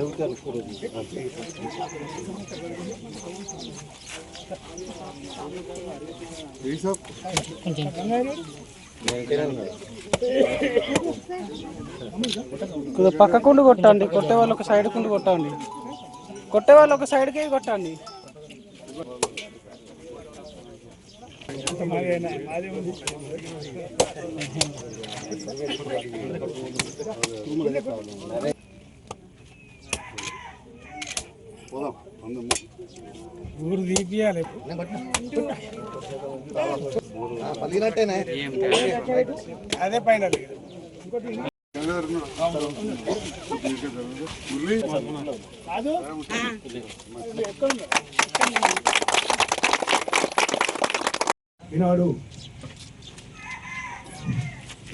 అవునవును పక్క కుండు కొట్టండి. కొట్టే వాళ్ళు ఒక సైడ్ కుండు కొట్టండి. కొట్టే వాళ్ళు ఒక సైడ్కి కొట్టండి. ఊరు అదే పైన ఈనాడు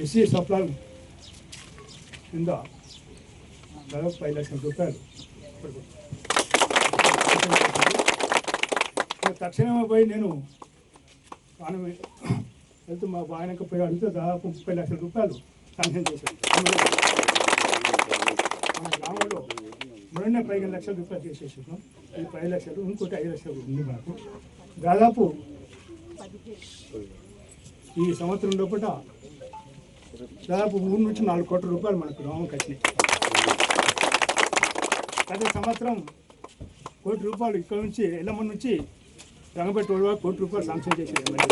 ఎస్సీ సప్లాన్ కింద దాదాపు పది లక్షల రూపాయలు తక్షణమే పోయి నేను ఆయన వెళ్తూ మా ఆయనకు పోయి అడిగితే దాదాపు ముప్పై లక్షల రూపాయలు శాంక్షన్ చేశాను మన గ్రామంలో మొన్న పదిహేను లక్షల రూపాయలు చేసేసాను ఈ పది లక్షలు ఇంకోటి ఐదు లక్షలు ఉంది మాకు. దాదాపు ఈ సంవత్సరం లోపల దాదాపు మూడు నుంచి నాలుగు కోట్ల రూపాయలు మనకు గ్రామం కట్టినాయి. గత సంవత్సరం కోటి రూపాయలు ఇక్కడ నుంచి ఎల్లమ్మ నుంచి రంగపేట రోడ్ వరకు కోటి రూపాయలు శాంక్షన్ చేశారు ఎమ్మెల్యే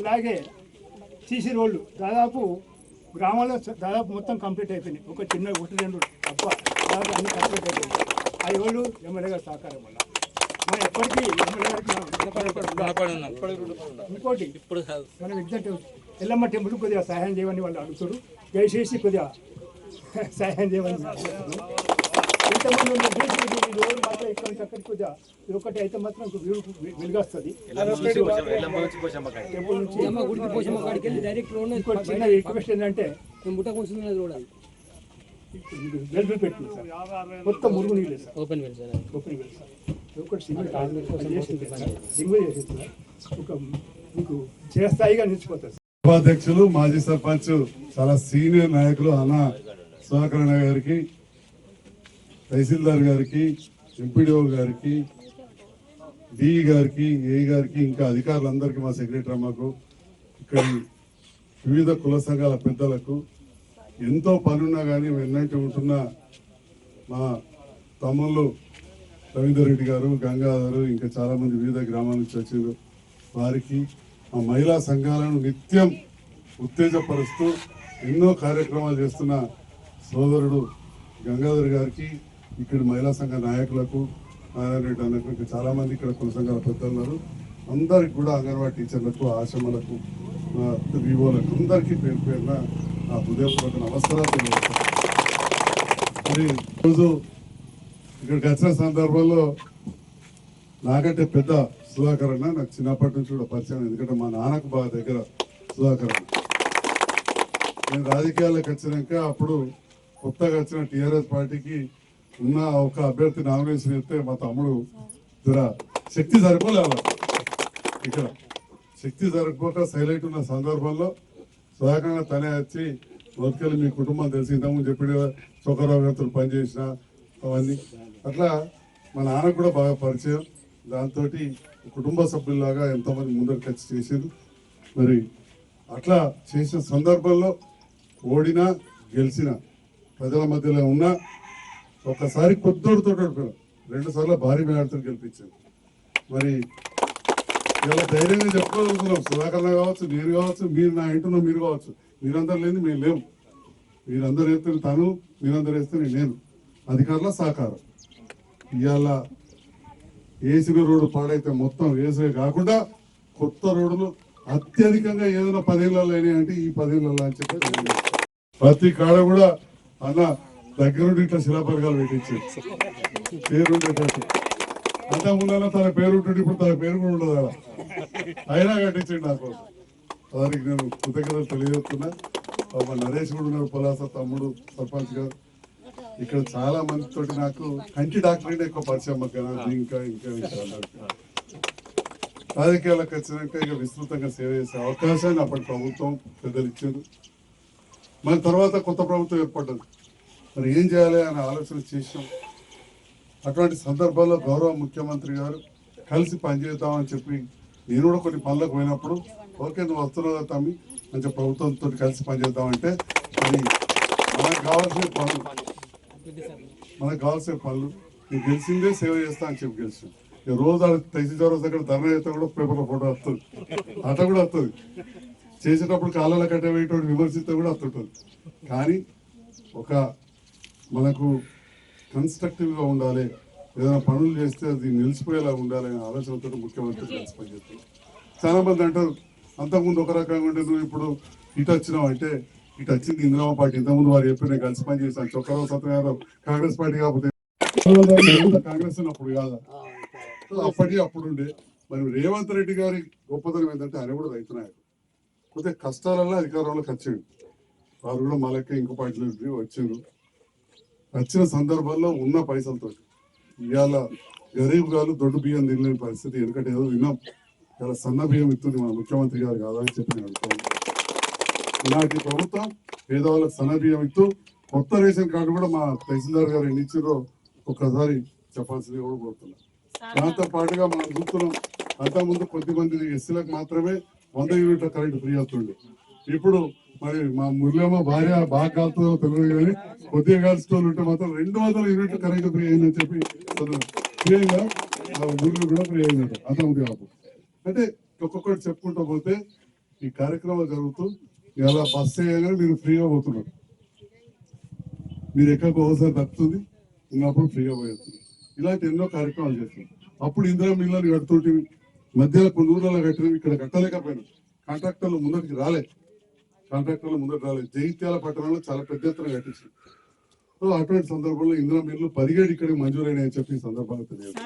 ఇలాగే సీసీ రోడ్లు దాదాపు గ్రామాల్లో దాదాపు మొత్తం కంప్లీట్ అయిపోయినాయి. ఒక చిన్న ఒకటి రెండు తప్ప దాదాపు అన్ని కంప్లీట్ అయిపోయినాయి. ఆ రోడ్లు ఎమ్మెల్యే గారి సహకారం వల్ల. మనం ఎప్పటికీ ఎమ్మెల్యే. ఇంకోటి ఇప్పుడు మనం ఎగ్జాక్ట్ ఎల్లమ్మ టెంపుల్ కొద్దిగా సహాయం చేయమని వాళ్ళు అడుగుతారు దయచేసి కొద్దిగా సహాయం చేయమని. ఇంతమంది ఉన్న మాత్రం ఇక్కడ ఇది ఒకటి అయితే మాత్రం వెలుగు- వెలుగొస్తుంది. టెంపుల్ నుంచి చిన్న రిక్వెస్ట్ ఏంటంటే వెలుగు పెట్టింది సార్. మొత్తం మురుగు నీళ్ళు sir. Open well sir open well sir. ఒకటి సిమెంట్ చేసింది సార్. దిగువ చేసింది సార్. ఒక మీకు చేస్తాయిగా నిలిచిపోతుంది ఉపాధ్యక్షులు మాజీ సర్పంచ్ చాలా సీనియర్ నాయకులు అన్న సుధాకరణ గారికి తహసీల్దార్ గారికి ఎంపీడీఓ గారికి డిఈ గారికి ఏ గారికి ఇంకా అధికారులందరికీ మా సెక్రటరీ అమ్మకు ఇక్కడ వివిధ కుల సంఘాల పెద్దలకు ఎంతో పనున్నా కానీ వెన్నంటి ఉంటున్న మా తమ్ముళ్ళు రవీందర్ రెడ్డి గారు గంగాధరు ఇంకా చాలామంది వివిధ గ్రామాల నుంచి వచ్చారు వారికి మా మహిళా సంఘాలను నిత్యం ఉత్తేజపరుస్తూ ఎన్నో కార్యక్రమాలు చేస్తున్న సోదరుడు గంగాధర్ గారికి ఇక్కడ మహిళా సంఘ నాయకులకు నారాయణ రెడ్డి అన్నకు ఇంకా చాలామంది ఇక్కడ కుల సంఘాల పెద్దలు ఉన్నారు. అందరికి కూడా అంగన్వాడీ టీచర్లకు ఆశ్రమలకు వివోలకు అందరికీ పేరు పేరున నా హృదయపూర్వక నమస్కారాలు తెలియజేస్తాను. మరి ఈరోజు ఇక్కడికి వచ్చిన సందర్భంలో నాకంటే పెద్ద సుధాకర్ అన్న నాకు చిన్నప్పటి నుంచి కూడా పరిచయం ఎందుకంటే మా నాన్నకు బాగా దగ్గర సుధాకర్ అన్న నేను రాజకీయాల్లోకి వచ్చినాక అప్పుడు కొత్తగా వచ్చిన టీఆర్ఎస్ పార్టీకి ఉన్న ఒక అభ్యర్థి నామినేషన్ ఇస్తే మా తమ్ముడు జర శక్తి సరిపోలేదు ఇక్కడ శక్తి సరిపోక సైలెంట్ ఉన్న సందర్భంలో సుధాకర్ తనే వచ్చి బతుకెళ్ళి మీ కుటుంబం తెలిసి ఇంతకుముందు చెప్పిన సుఖరోగతులు పనిచేసిన అవన్నీ. అట్లా మా నాన్న కూడా బాగా పరిచయం. దాంతో కుటుంబ సభ్యుల్లాగా ఎంతోమంది ముందరు వచ్చి చేసారు మరి అట్లా చేసిన సందర్భంలో ఓడినా గెలిచిన ప్రజల మధ్యలో ఉన్నా ఒకసారి కొద్దోడుతో ఓడిపోయాం రెండు సార్లు భారీ మేడతో గెలిపించింది మరి ఇలా ధైర్యంగా చెప్పుకోగలుగుతున్నాం సుధాకర్ కావచ్చు నేను కావచ్చు మీరు నా ఇంటిలో మీరు కావచ్చు. మీరందరూ లేని మేము లేము. మీరందరూ వేస్తే తను మీరందరూ వేస్తే నేను. అధికారుల సహకారం. ఇవాళ వేసిన రోడ్డు పాడైతే మొత్తం వేసే కాకుండా కొత్త రోడ్డులు అత్యధికంగా ఏదైనా పదేళ్ళలో అయినాయి అంటే ఈ పదేళ్ళలో అని చెప్పి ప్రతి కాడ కూడా అన్న దగ్గరుండి ఇట్లా శిలాపరకాలు పెట్టించారు పేరుండేటట్టు అంత ముందర తన పేరు ఉంటుంది ఇప్పుడు తన పేరు కూడా ఉండదు అలా. అయినా కట్టించండి నాకు. వారికి నేను కృతజ్ఞతలు తెలియజేస్తున్నా. మా నరేష్ కూడా ఉన్నారు పొలాస తమ్ముడు సర్పంచ్ గారు. ఇక్కడ చాలా మందితోటి నాకు కంటి డాక్టర్ని ఎక్కువ పరిచయం మాకు ఇంకా ఇంకా ఇంకా రాజకీయాలకు వచ్చినాక ఇక విస్తృతంగా సేవ చేసే అవకాశాన్ని అప్పటి ప్రభుత్వం పెద్దలు ఇచ్చారు. మన తర్వాత కొత్త ప్రభుత్వం ఏర్పడ్డది. మరి ఏం చేయాలి అనే ఆలోచన చేసాం అటువంటి సందర్భాల్లో గౌరవ ముఖ్యమంత్రి గారు కలిసి పనిచేద్దామని చెప్పి నేను కూడా కొన్ని పనులకు పోయినప్పుడు ఓకే నువ్వు వస్తున్నావు తమ్మి మంచి ప్రభుత్వంతో కలిసి పనిచేద్దామంటే మరి మనకు కావాల్సిన పనులు మనకు కావాల్సిన పనులు నేను గెలిచిందే సేవ చేస్తా అని చెప్పి గెలిచి. రోజు ఆడ తహసీల్ దగ్గర ధర్నా అయితే కూడా పేపర్లో ఫోటో వస్తుంది. అట కూడా వస్తుంది. చేసేటప్పుడు కాళ్ళ కట్టే వేయటోడు విమర్శిస్తే కూడా వస్తుంటుంది. కానీ ఒక మనకు కన్స్ట్రక్టివ్గా ఉండాలి. ఏదైనా పనులు చేస్తే అది నిలిచిపోయేలా ఉండాలి అనే ఆలోచనతో ముఖ్యమంత్రి కలిసి పనిచేస్తారు. చాలా మంది అంటారు అంతకుముందు ఒక రకంగా ఉంటే నువ్వు ఇప్పుడు ఇటు వచ్చినావు అంటే ఇటు వచ్చింది ఇందిరామ పార్టీ. ఇంతకుముందు వారు చెప్పి నేను కలిసి పనిచేశాను చొక్కరావు సత్య యాదవ్ కాంగ్రెస్ పార్టీ కాకపోతే కాంగ్రెస్ ఉన్నప్పుడు కాదా? అప్పుడు ఉండే. మరి రేవంత్ రెడ్డి గారి గొప్పతనం ఏంటంటే ఆయన కూడా రైతు నాయకుడు. కొద్దిగా కష్టాలలో అధికారంలోకి వచ్చాడు వారు కూడా మా లెక్క ఇంకో పార్టీలో వచ్చారు వచ్చిన సందర్భాల్లో ఉన్న పైసలతో ఇవాళ గరీబ్ గారు దొడ్డు బియ్యం తినలేని పరిస్థితి. ఎందుకంటే ఏదో విన్నాం ఇలా సన్న బియ్యం ఇస్తుంది మన ముఖ్యమంత్రి గారు కాదా అని చెప్పి నేను అనుకోను ఇలాంటి ప్రభుత్వం పేదవాళ్ళకి సన్న బియ్యం ఇస్తూ కొత్త రేషన్ కార్డు కూడా మా తహసీల్దార్ గారు ఎన్ని ఇచ్చారో ఒక్కసారి చెప్పాల్సింది కూడా కోరుతున్నాం. దాంతో పాటుగా మనం చూస్తున్నాం. అంత ముందు కొద్ది మంది ఎస్సీలకు మాత్రమే వంద యూనిట్ల కరెంట్ ఫ్రీ అవుతుండే ఇప్పుడు మరి మా మురళమ్మ భార్య బాగా కాలుతుందో తెలియదు కానీ కొద్దిగా కాల్చుకోవాలి ఉంటే మాత్రం రెండు వందల యూనిట్లు కరెంట్ ఫ్రీ అయిందని చెప్పి ఫ్రీ ఆ ఊర్లో కూడా ఫ్రీ అయిందట. అంత ఉంది కాపు అంటే ఒక్కొక్కటి చెప్పుకుంటూ పోతే ఈ కార్యక్రమాలు జరుగుతూ ఇలా బస్సు చేయగానే మీరు ఫ్రీగా పోతున్నారు. మీరు ఎక్కడికి ఒకసారి దక్కుతుంది ఉన్నప్పుడు ఫ్రీగా పోయేస్తుంది ఇలాంటి ఎన్నో కార్యక్రమాలు చేస్తాం అప్పుడు ఇందిరా మిల్లని కడుతుంటే మధ్యలో కొన్ని ఊర్లలో కట్టినవి ఇక్కడ కట్టలేకపోయినాం. కాంట్రాక్టర్లు ముందరికి రాలేదు కాంట్రాక్టర్లు ముందుకు రాలేదు. జైత్యాల పట్టణంలో చాలా పెద్ద ఎత్తున కట్టించారు. సో అటువంటి సందర్భంలో ఇందిరా మిల్లు పదిహేడు ఇక్కడికి మంజూరైనాయని చెప్పి ఈ తెలియదు